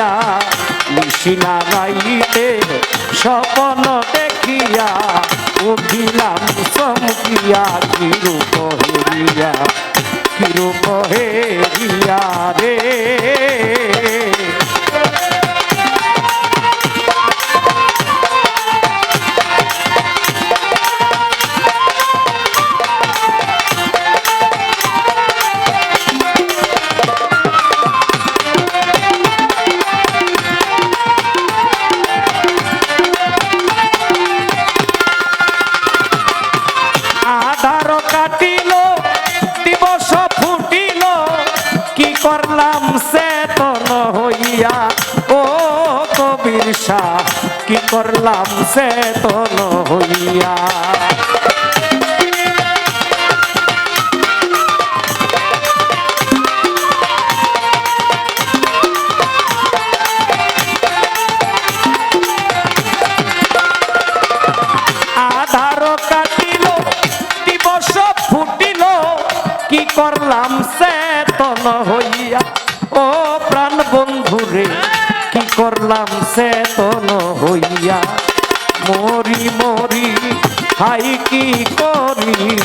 দেখিয়া নিশিনা রাইতে স্বপ্ন দেখিয়া উঠিলাম চমকিয়া কিরূপ হেরিয়া কিরূপ হেরিয়া রে? করলাম চেতন হইয়া করলাম চেতন হইয়া ও প্রাণ বন্ধুরে কি করলাম চেতন হইয়া। মরি মরি, হাই কি করি?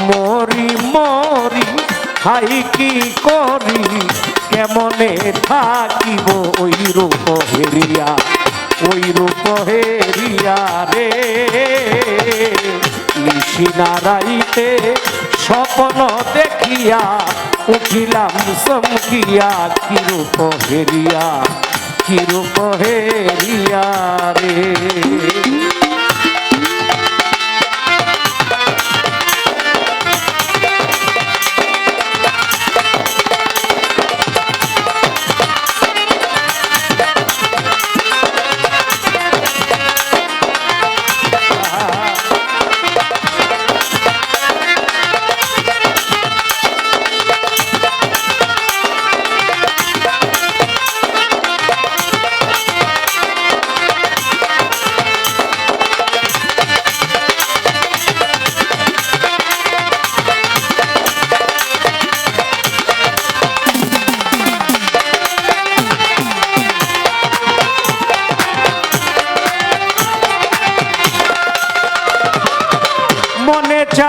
মরি মরি, হাই কি করি? কেমনে থাকিব ওই রূপ হেরিয়া? ওই রূপ হেরিয়া রে। নিশিনারাইতে স্বপ্ন দেখিয়া উঠিলাম চমকিয়া কিরূপ হেরিয়া কিরূপ হেরিয়া রে?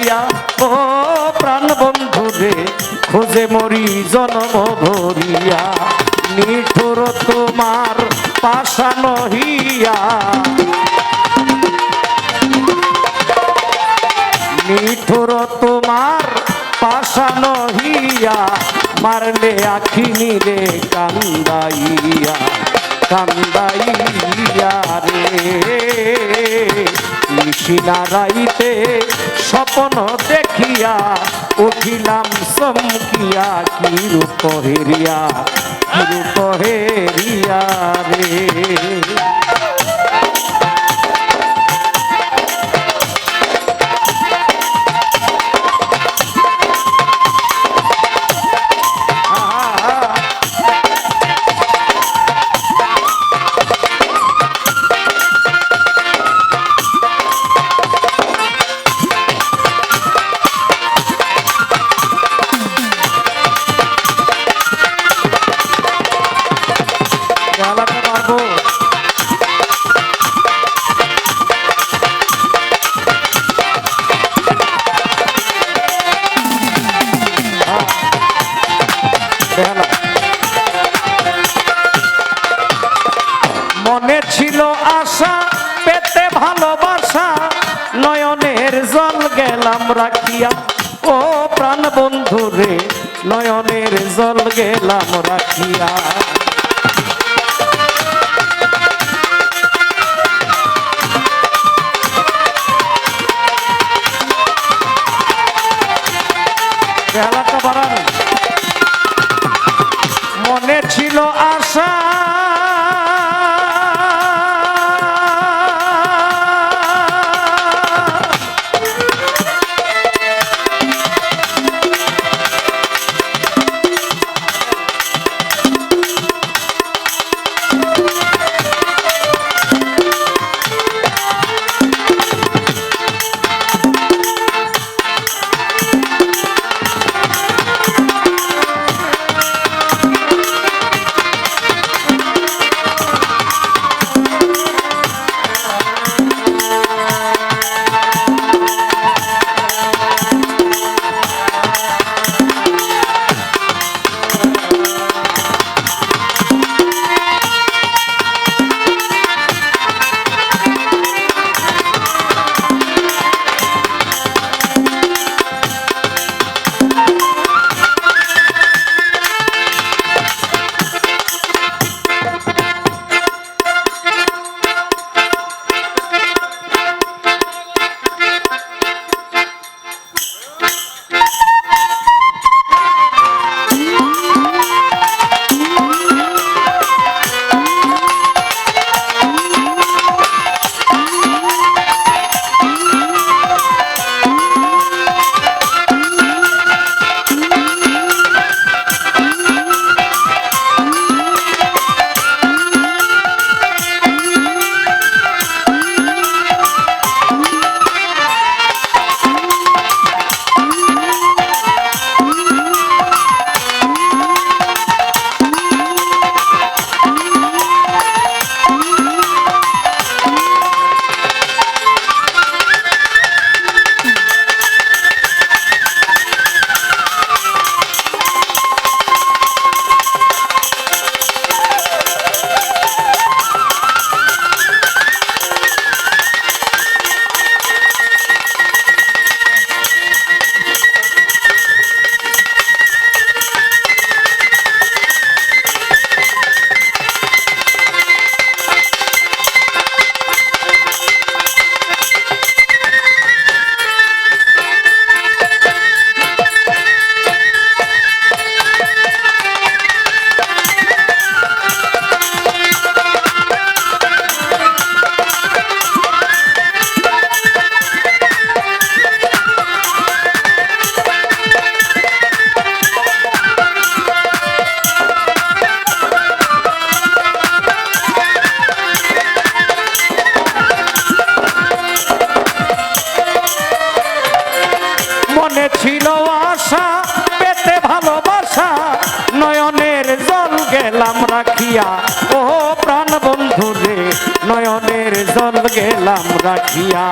ভরিয়া ও প্রাণ বন্ধুরে খুঁজে মরি জনম ভরিয়া। নিঠুর তোমার পাশা নহিয়া। নিঠুর তোমার পাশা নহিয়া, মারলে আখিনি রে কান্দাইয়া। কান্দাইয়া রে নিশিনারাইতে স্বপ্ন দেখিয়া উঠিলাম চমকিয়া কিরূপ হেরিয়া কিরূপ হেরিয়া রে। গেলাম রাখিয়া। ও প্রাণ বন্ধুরে নয়নের জল গেলাম রাখিয়া। মনে ছিল আশা ছিল আশা, পেতে ভালোবাসা, নয়নের জল গেলাম রাখিয়া। ও প্রাণ বন্ধু রে নয়নের জল গেলাম রাখিয়া।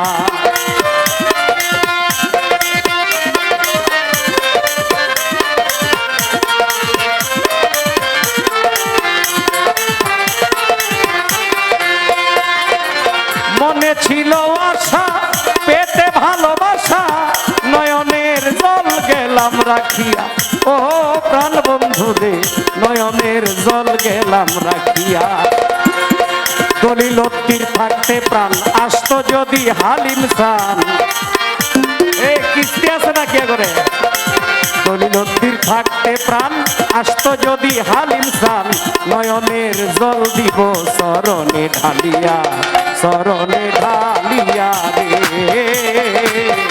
গেলাম রাখিয়া। দলিলত্তির থাকতে প্রাণ, আসতো যদি হালিম সান। এ, কিস্তি আছে না কে করে দলিলত্তির থাকতে প্রাণ, আসতো যদি হালিম সান। নয়নের জল দিব সরণে ঢালিয়া সরণে ঢালিয়া রে।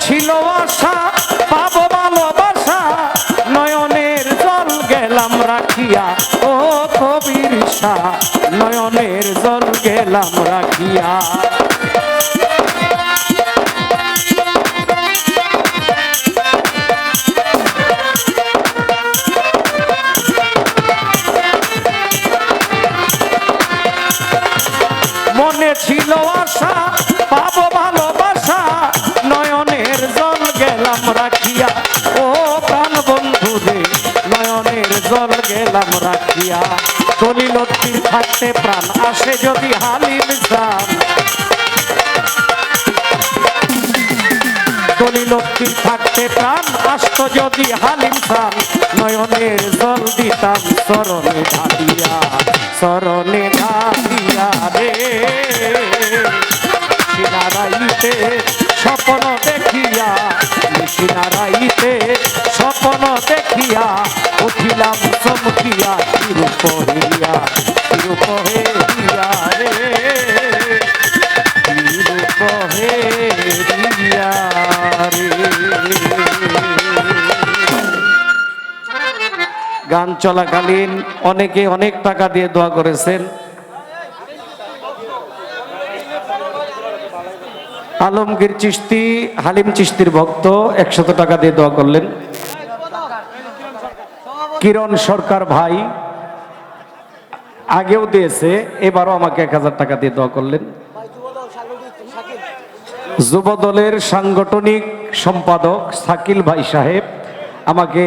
ছিল আশা পাবো ভালোবাসা। নয়নের জল গেলাম রাখিয়া ও কবির নয়নের জল গেলাম রাখিয়া। ঢালিয়া দলিলত্তির থাকতে প্রাণ আসে যদি হালিম দলিলত্তির থাকতে প্রাণ আসত যদি হালিম সান নয়নের জল দিতাম, চরণে ঢালিয়া ঢালিয়া রে। দেখিয়া সিনারাইতে স্বপ্ন দেখিয়া উঠিলাম চমকিয়া তিরুপ হইয়া রে। তিরুপ রে। গান চলাকালীন অনেকে অনেক টাকা দিয়ে দোয়া করেছেন। আলমগীর চিস্তি হালিম চিস্তির ভক্ত, একশত টাকা দিয়ে দোয়া করলেন। কিরণ সরকার ভাই আগেও দিয়েছে, এবারও আমাকে এক হাজার টাকা দিয়ে দোয়া করলেন। যুব দলের সাংগঠনিক সম্পাদক শাকিল ভাই সাহেব আমাকে